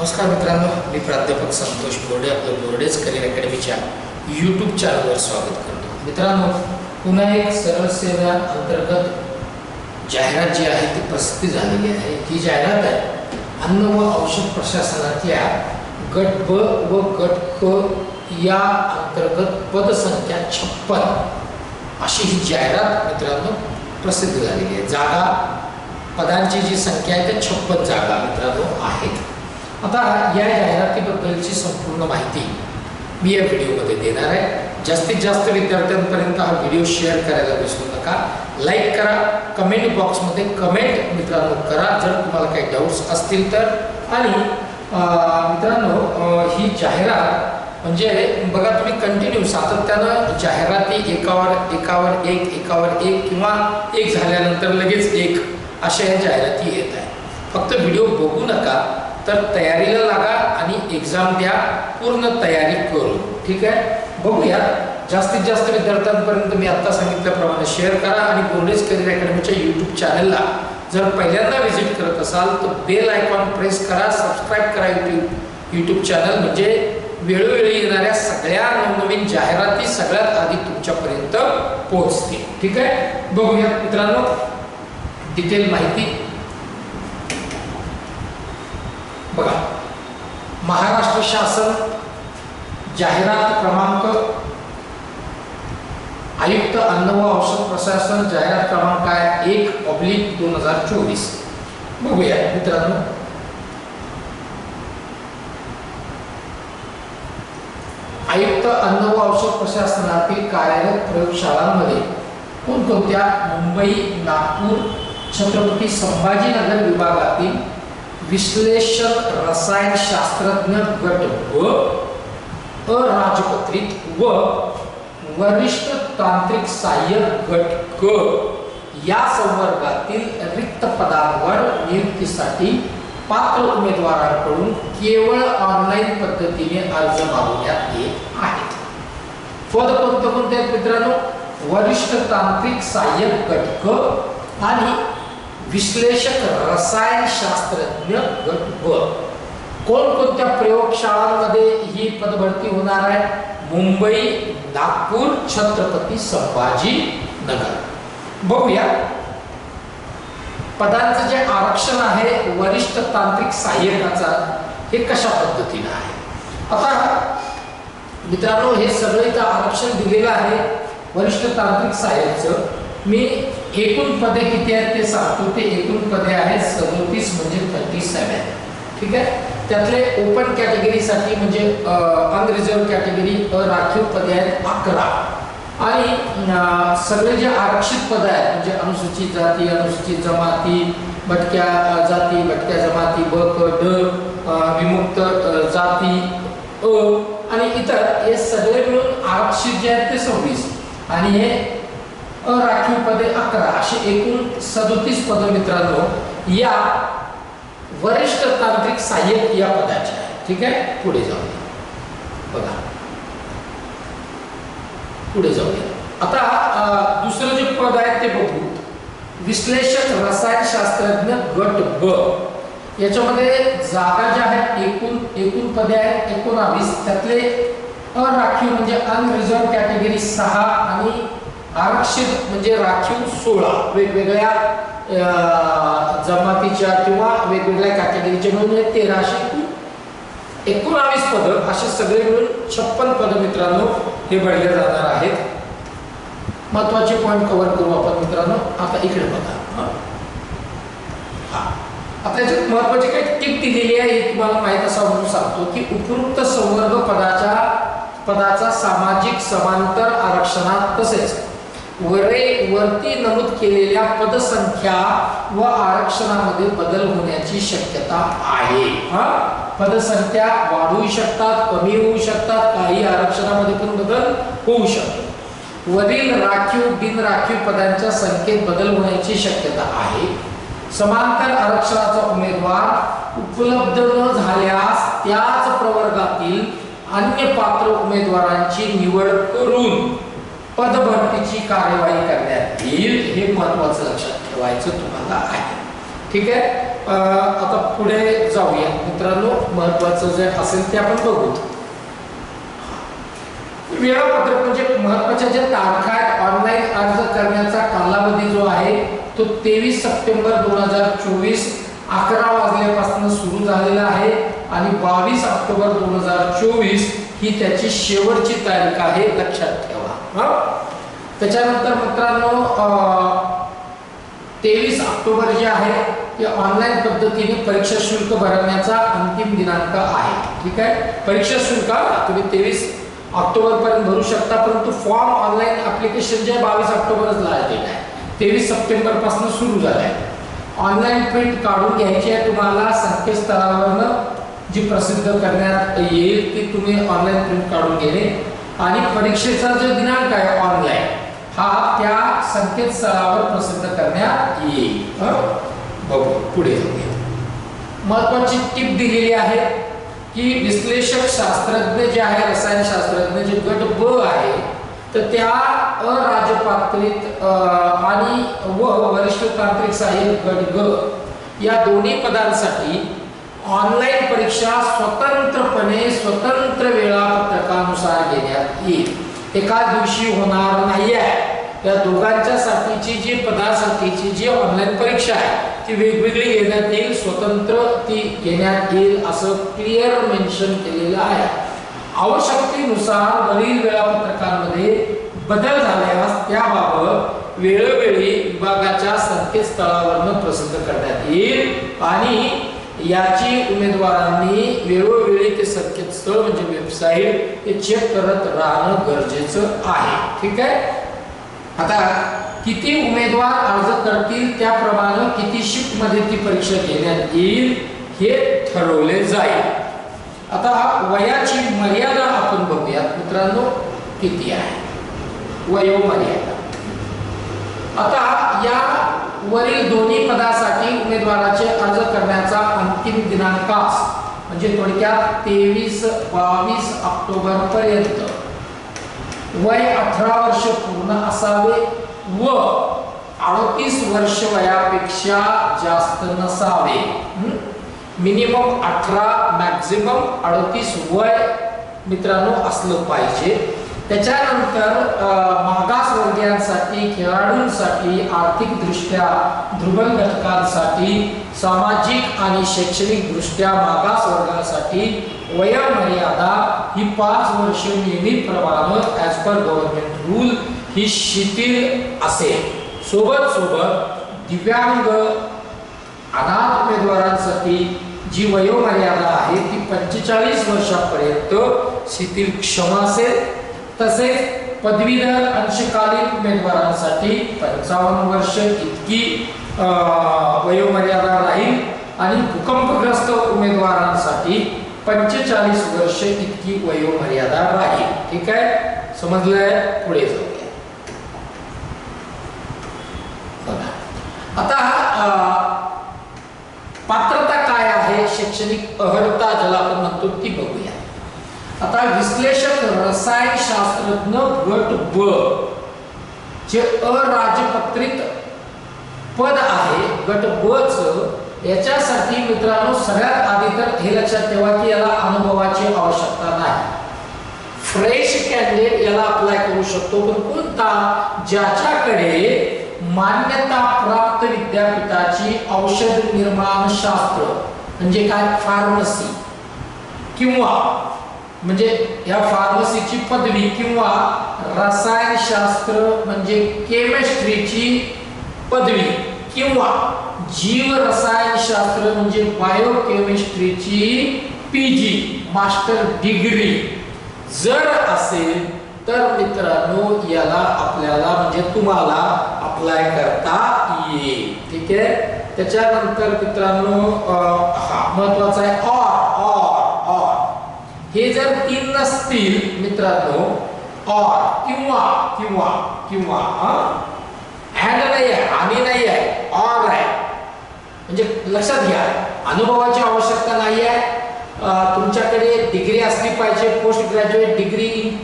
नमस्कार मित्रांनो मी प्राध्यापक संतोष बोर्डे आपलं बोर्डेज करिअर अकॅडमीच्या यूट्यूब चॅनलवर स्वागत करतो. मित्रांनो पुन्हा एक सरळ सेवा अंतर्गत जाहिरात जी आहे ती प्रसिद्धी झालेली आहे. ही जाहिरात आहे अन्न व औषध प्रशासनातल्या गट ब व गट क या अंतर्गत पदसंख्या छप्पन अशी ही जाहिरात मित्रांनो प्रसिद्ध झालेली आहे. जागा पदांची जी संख्या आहे त्या छप्पन जागा मित्रांनो आहेत. आता या जाहिरातीबद्दलची संपूर्ण माहिती मी या व्हिडिओमध्ये देणार आहे. जास्तीत जास्त विद्यार्थ्यांपर्यंत हा व्हिडिओ शेअर करायला विसरू नका. लाईक करा. कमेंट बॉक्समध्ये कमेंट मित्रांनो करा. जर तुम्हाला काही डाऊट्स असतील तर. आणि मित्रांनो ही जाहिरात म्हणजे बघा तुम्ही कंटिन्यू सातत्यानं जाहिराती एकावर एकावर एक एकावर एक किंवा एक झाल्यानंतर लगेच एक अशा या जाहिराती येत आहे फक्त व्हिडिओ बघू नका. तर तयारीला लागा आणि एक्झाम द्या पूर्ण तयारी करू. ठीक आहे? बघूया जास्तीत जास्त विद्यार्थ्यांपर्यंत मी आत्ता सांगितल्याप्रमाणे शेअर करा आणि बोर्डेज करिअर अकॅडमीच्या यूट्यूब चॅनलला जर पहिल्यांदा व्हिजिट करत असाल तर बेल आयकॉन प्रेस करा सबस्क्राईब करा यूट्यूब यूट्यूब चॅनल म्हणजे वेळोवेळी येणाऱ्या सगळ्या नवनवीन जाहिराती सगळ्यात आधी तुमच्यापर्यंत पोहोचतील. ठीक आहे? बघूया मित्रांनो. डिटेल माहिती बघा महाराष्ट्र शासन जाहिरात क्रमांक आयुक्त अन्न व औषध प्रशासन जाहिरात क्रमांक आहे एक ऑब्लिक दोन हजार चोवीस. बघूया मित्रांनो. आयुक्त अन्न व औषध प्रशासनातील कार्यरत प्रयोगशाळांमध्ये कोणकोणत्या मुंबई नागपूर छत्रपती संभाजीनगर विभागातील विश्लेषक रसायनशास्त्रज्ञ गट व अराजपत्रित व वरिष्ठ तांत्रिक सहाय्यक गट क या संवर्गातील रिक्त पदांवर नियुक्तीसाठी पात्र उमेदवारांकडून केवळ ऑनलाईन पद्धतीने अर्ज मागवण्यात येत आहेत. पद कोणते कोणते आहेत मित्रांनो? वरिष्ठ तांत्रिक सहाय्यक गट क आणि विश्लेषक रसायनशास्त्रज्ञ गट ब कोणकोणत्या प्रयोगशाळांमध्ये ही पदभरती होणार आहे? मुंबई नागपूर छत्रपती संभाजी नगर. बघूया. पदांचं जे आरक्षण आहे वरिष्ठ तांत्रिक सहाय्यकाचा हे कशा पद्धतीनं आहे? आता मित्रांनो हे सगळं इथं आरक्षण दिलेलं आहे वरिष्ठ तांत्रिक सहाय्याचं. मी एकूण पदे किती आहेत ते सांगतो. ते एकूण पदे आहेत सदोतीस म्हणजे थर्टी सेवन ठीक आहे? त्यातले ओपन कॅटेगरीसाठी म्हणजे अनरिझर्व कॅटेगरी राखीव पदे आहेत अकरा. आणि सगळे जे आरक्षित पद आहेत म्हणजे अनुसूचित जाती अनुसूचित जमाती भटक्या जाती भटक्या जमाती ब क ड विमुक्त जाती अ आणि इतर हे सगळे मिळून आरक्षित जे आहेत ते सव्वीस. आणि हे अराखीव पदे अकरा असे एकूण सदोतीस पद मित्रांनो या वरिष्ठ तांत्रिक सहाय्यक या पदाचे. आहे ठीक आहे? पुढे जाऊया बघा. पुढे जाऊया आता दुसरं जे पद आहे ते बघू. विश्लेषक रसायनशास्त्रज्ञ गट ब. याच्यामध्ये जागा ज्या आहेत एकूण एकूण पदे आहेत एकोणावीस. त्यातले अराखीव म्हणजे अनरिझर्व कॅटेगरी सहा आणि आरक्षित म्हणजे राखीव सोळा वेगवेगळ्या जमातीच्या किंवा वेगवेगळ्या कॅटेगरीच्या मिळून तेराशे एकोणावीस पद असे सगळे मिळून छप्पन पद मित्रांनो हे भरले जाणार आहेत. महत्त्वाचे पॉईंट कव्हर करू आपण मित्रांनो. आता इकडे बघा. हा? आता याच्यात महत्वाची काही टिप दिलेली आहे हे तुम्हाला माहीत असा म्हणून सांगतो की उपयुक्त संवर्ग पदाच्या पदाचा सामाजिक समांतर आरक्षणात तसेच वरे वरती नमूद केलेल्या पदसंख्या व आरक्षणामध्ये बदल होण्याची शक्यता आहे. हा? पदसंख्या वाढू शकतात कमी होऊ शकतात काही आरक्षणामध्ये पण बदल होऊ शकतो. वरील राखीव बिनराखीव पदांच्या संख्येत बदल होण्याची शक्यता आहे. समांतर आरक्षणाचा उमेदवार उपलब्ध न झाल्यास त्याच प्रवर्गातील अन्य पात्र उमेदवारांची निवड करून पदभरतीची कार्यवाही करण्यात येईल हे महत्वाचं लक्षात ठेवायचं तुम्हाला आहे. ठीक आहे? आता पुढे जाऊया. मित्रांनो महत्वाचं जे असेल ते आपण बघू. वेळापत्रक म्हणजे महत्त्वाच्या ज्या तारखा आहेत ऑनलाईन अर्ज करण्याचा कालावधी जो आहे तो तेवीस सप्टेंबर दोन हजार चोवीस अकरा वाजल्यापासून सुरू झालेला आहे आणि बावीस ऑक्टोबर दोन हजार चोवीस ही त्याची शेवटची तारीख आहे लक्षात ठेवा. त्याच्यानंतर मित्रांनो तेवीस ऑक्टोबर जे आहे ते ऑनलाईन पद्धतीने परीक्षा शुल्क भरण्याचा अंतिम दिनांक आहे. ठीक आहे? परीक्षा शुल्क तुम्ही तेवीस ऑक्टोबर पर्यंत भरू शकता परंतु फॉर्म ऑनलाईन अप्लिकेशन जे बावीस ऑक्टोबरच लागलेलं आहे. तेवीस सप्टेंबरपासून सुरू झालं आहे ऑनलाईन प्रिंट काढून घ्यायची आहे तुम्हाला संकेतस्थळावरनं जी प्रसिद्ध करण्यात येईल ती तुम्ही ऑनलाईन प्रिंट काढून घेणे आणि परीक्षेचा जो दिनांक आहे ऑनलाईन हा त्या संकेतस्थळावर प्रसिद्ध करण्यात येईल. बघू पुढे महत्वाची टीप दिलेली आहे की विश्लेषक शास्त्रज्ञ जे आहे रसायनशास्त्रज्ञ जे गट ब आहे तर त्या अराजपात्रित आणि व वरिष्ठ तांत्रिक सहाय्यक गट ग या दोन्ही पदांसाठी ऑनलाईन परीक्षा स्वतंत्रपणे स्वतंत्र वेळापत्रकानुसार घेण्यात येईल. एका दिवशी होणार नाही आहे या दोघांच्या साठीची जी पदासाठीची जी ऑनलाईन परीक्षा आहे ती वेगवेगळी घेण्यात येईल स्वतंत्र ती घेण्यात येईल असं क्लिअर मेन्शन केलेलं आहे. आवश्यकतेनुसार वरील वेळापत्रकांमध्ये बदल झाल्यास त्याबाबत वेळोवेळी विभागाच्या संकेतस्थळावरनं प्रसिद्ध करण्यात येईल आणि याची उमेदवारांनी वेळोवेळी ते संकेतस्थळ म्हणजे वेबसाईट हे चेक करत राहणं गरजेचं आहे. ठीक आहे? आता किती उमेदवार अर्ज करतील त्याप्रमाणे किती शिफ्टमध्ये ती परीक्षा घेण्यात येईल हे ठरवले जाईल. आता वयाची मर्यादा आपण बघूयात. मित्रांनो किती आहे? वयोमर्यादा. आता या वरील दोन्ही पदासाठी उमेदवाराचे अर्ज करण्याचा अंतिम दिनांकास म्हणजे थोडक्यात तेवीस बावीस ऑक्टोबर पर्यंत. वय अठरा वर्ष पूर्ण असावे व अडतीस वर्ष वयापेक्षा जास्त नसावे. मिनिमम अठरा मॅक्झिमम अडतीस वय मित्रांनो असलं पाहिजे. त्याच्यानंतर मागासवर्गीयांसाठी खेळाडूंसाठी आर्थिकदृष्ट्या दुर्बल घटकांसाठी सामाजिक आणि शैक्षणिकदृष्ट्या मागासवर्गासाठी मागास वयोमर्यादा ही पाच वर्ष नेहमीप्रमाणे ॲज पर गव्हर्नमेंट रूल ही शिथिल असेल. सोबत सोबत दिव्यांग अनाथ उमेदवारांसाठी जी वयोमर्यादा आहे ती पंचेचाळीस वर्षापर्यंत शिथिल क्षम असेल. तसेच पदवीधर अंशकालीन उमेदवारांसाठी पंचावन्न वर्ष इतकी वयोमर्यादा राहील आणि भूकंपग्रस्त उमेदवारांसाठी पंचेचाळीस वर्ष इतकी वयोमर्यादा राहील. ठीक आहे? समजलंय? पुढे जाऊया. आता पात्रता काय आहे? शैक्षणिक अर्हता ज्याला आपण म्हणतो ती बघूया. आता विश्लेषक रसायनशास्त्रज्ञ गट ब जे अराजपत्रित पद आहे गट ब च याच्यासाठी मित्रांनो सगळ्यात आधी तर हे लक्षात ठेवा की याला अनुभवाची आवश्यकता नाही. फ्रेश कॅन्डिडेट याला अप्लाय करू शकतो पण कोणता? ज्याच्याकडे मान्यता प्राप्त विद्यापीठाची औषध निर्माण शास्त्र म्हणजे काय? फार्मसी किंवा म्हणजे या फार्मसीची पदवी किंवा रसायनशास्त्र म्हणजे केमिस्ट्रीची पदवी किंवा जीव रसायनशास्त्र म्हणजे बायोकेमिस्ट्रीची पीजी मास्टर डिग्री जर असेल तर मित्रांनो याला आपल्याला म्हणजे तुम्हाला अप्लाय करता येईल. ठीक आहे? त्याच्यानंतर मित्रांनो हा महत्त्वाचा आहे ऑर ऑर हे जर तीन नसतील मित्रांनो ऑर किंवा किंवा किंवा हँड नाही आहे आणि नाही आहे ऑर आहे. म्हणजे लक्षात घ्या अनुभवाची आवश्यकता नाही आहे तुमच्याकडे डिग्री असली पाहिजे पोस्ट ग्रॅज्युएट डिग्री इन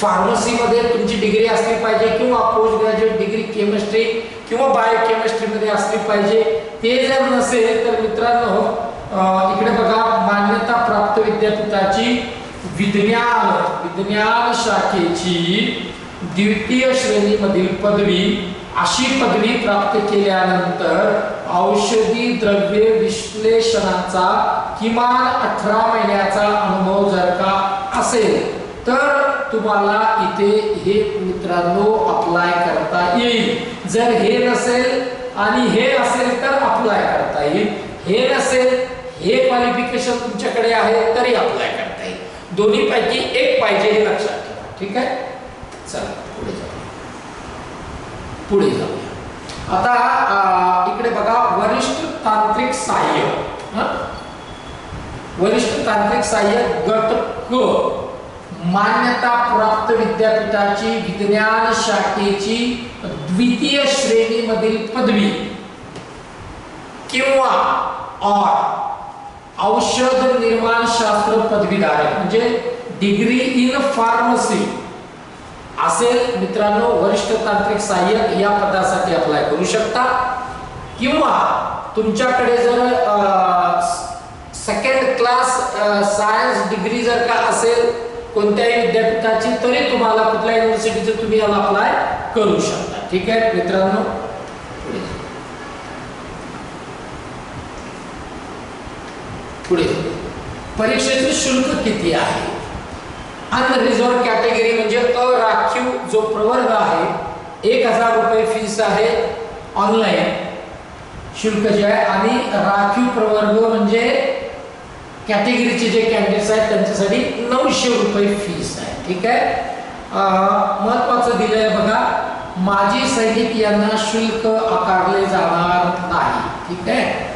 फार्मसीमध्ये तुमची डिग्री असली पाहिजे किंवा पोस्ट ग्रॅज्युएट डिग्री केमिस्ट्री किंवा बायोकेमिस्ट्रीमध्ये असली पाहिजे. ते जर नसेल तर मित्रांनो इकडे बघा मान्यता प्राप्त विद्यापीठाची विज्ञान विज्ञान शाखेची द्वितीय श्रेणीमधील पदवी अशी पदवी प्राप्त केल्यानंतर औषधी द्रव्य विश्लेषणाचा किमान अठरा महिन्याचा अनुभव जर का असेल तर तुम्हाला इथे हे मित्रांनो अप्लाय करता येईल. जर हे नसेल आणि हे असेल तर अप्लाय करता येईल. हे नसेल हे क्वालिफिकेशन तुमच्याकडे आहे तरी अप्लाय करता येईल. दोन्ही पैकी एक पाहिजे हे लक्षात ठेवा. ठीक आहे? चला पुढे जाऊ पुढे जाऊया. आता इकडे बघा वरिष्ठ तांत्रिक सहाय्य. वरिष्ठ तांत्रिक सहाय्य गट क मान्यता प्राप्त विद्यापीठाची विज्ञान शाखेची द्वितीय श्रेणीमधील पदवी किंवा और औषध निर्माण शास्त्र पदवीधारक म्हणजे डिग्री इन फार्मसी असेल मित्रांनो वरिष्ठ तांत्रिक सहाय्यक या पदासाठी अप्लाय करू शकता. किंवा तुमच्याकडे जर सेकंड क्लास सायन्स डिग्री जर का असेल कोणत्याही विद्यापीठाची तरी तुम्हाला कुठल्या युनिव्हर्सिटीचं तुम्ही याला अप्लाय करू शकता. ठीक आहे मित्रांनो पुढे जा. पुढे जा. परीक्षेचं शुल्क किती आहे? अनरिझर्व कॅटेगरी म्हणजे अराखीव जो प्रवर्ग आहे एक हजार रुपये फीस आहे ऑनलाईन शुल्क जे आहे आणि राखीव प्रवर्ग म्हणजे कॅटेगरीचे जे कॅन्डिडेट्स आहेत त्यांच्यासाठी नऊशे रुपये फीस आहे. ठीक आहे? अं, महत्वाचं दिलंय बघा माजी सैनिक यांना शुल्क आकारले जाणार नाही. ठीक आहे?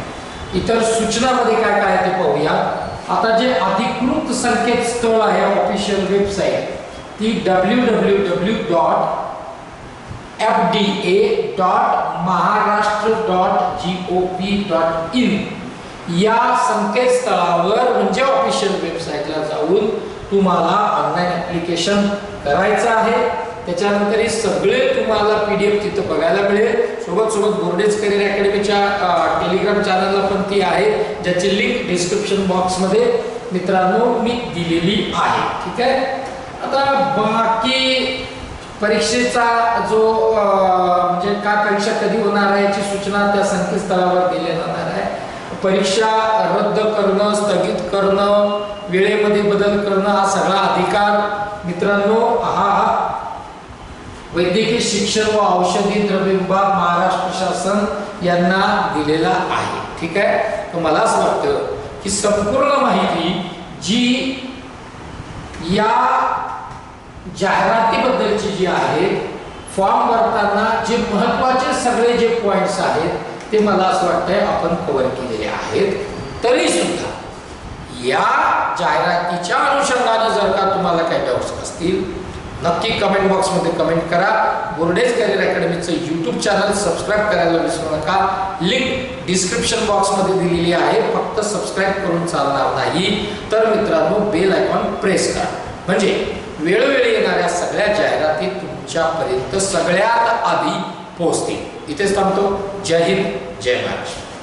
इतर सूचनामध्ये काय काय ते पाहूया. आता जे अधिकृत संकेतस्थळ आहे ऑफिशियल वेबसाईट ती W W W dot F D A dot Maharashtra dot G O P dot in या संकेतस्थळावर म्हणजे ऑफिशियल वेबसाईटला जाऊन तुम्हाला ऑनलाईन ॲप्लिकेशन करायचं आहे. त्याच्यानंतर हे सगळे तुम्हाला पी डी एफ तिथं बघायला मिळेल. सोबत सोबत बोर्डेज करिअर अकॅडमीच्या टेलिग्राम चॅनलला पण ती आहे ज्याची लिंक डिस्क्रिप्शन बॉक्समध्ये मित्रांनो मी दिलेली आहे. ठीक आहे? आता बाकी परीक्षेचा जो म्हणजे काय परीक्षा कधी होणार आहे याची सूचना त्या संकेतस्थळावर दिल्या जाणार आहे. परीक्षा रद्द करणं स्थगित करणं वेळेमध्ये बदल करणं हा सगळा अधिकार मित्रांनो हा वैद्यकीय शिक्षण व औषधी द्रव्य विभाग महाराष्ट्र शासन यांना दिलेला आहे. ठीक आहे? तर मला असं वाटतं की संपूर्ण माहिती जी या जाहिरातीबद्दलची जी आहे फॉर्म भरताना जे महत्त्वाचे सगळे जे पॉईंट्स आहेत ते मला असं वाटतंय आपण कव्हर केलेले आहेत. तरी सुद्धा या जाहिरातीच्या अनुषंगाने जर का तुम्हाला काही डाऊट्स असतील नक्की कमेंट बॉक्समध्ये कमेंट करा. बोर्डेज करिअर अकॅडमीचं यूट्यूब चॅनल सबस्क्राईब करायला विसरू नका. लिंक डिस्क्रिप्शन बॉक्समध्ये दिलेली आहे. फक्त सबस्क्राईब करून चालणार नाही. तर मित्रांनो बेल आयकॉन प्रेस करा. म्हणजे वेळोवेळी येणाऱ्या सगळ्या जाहिराती तुमच्यापर्यंत सगळ्यात आधी पोहोचतील. इथेच थांबतो. जय हिंद जय महाराष्ट्र.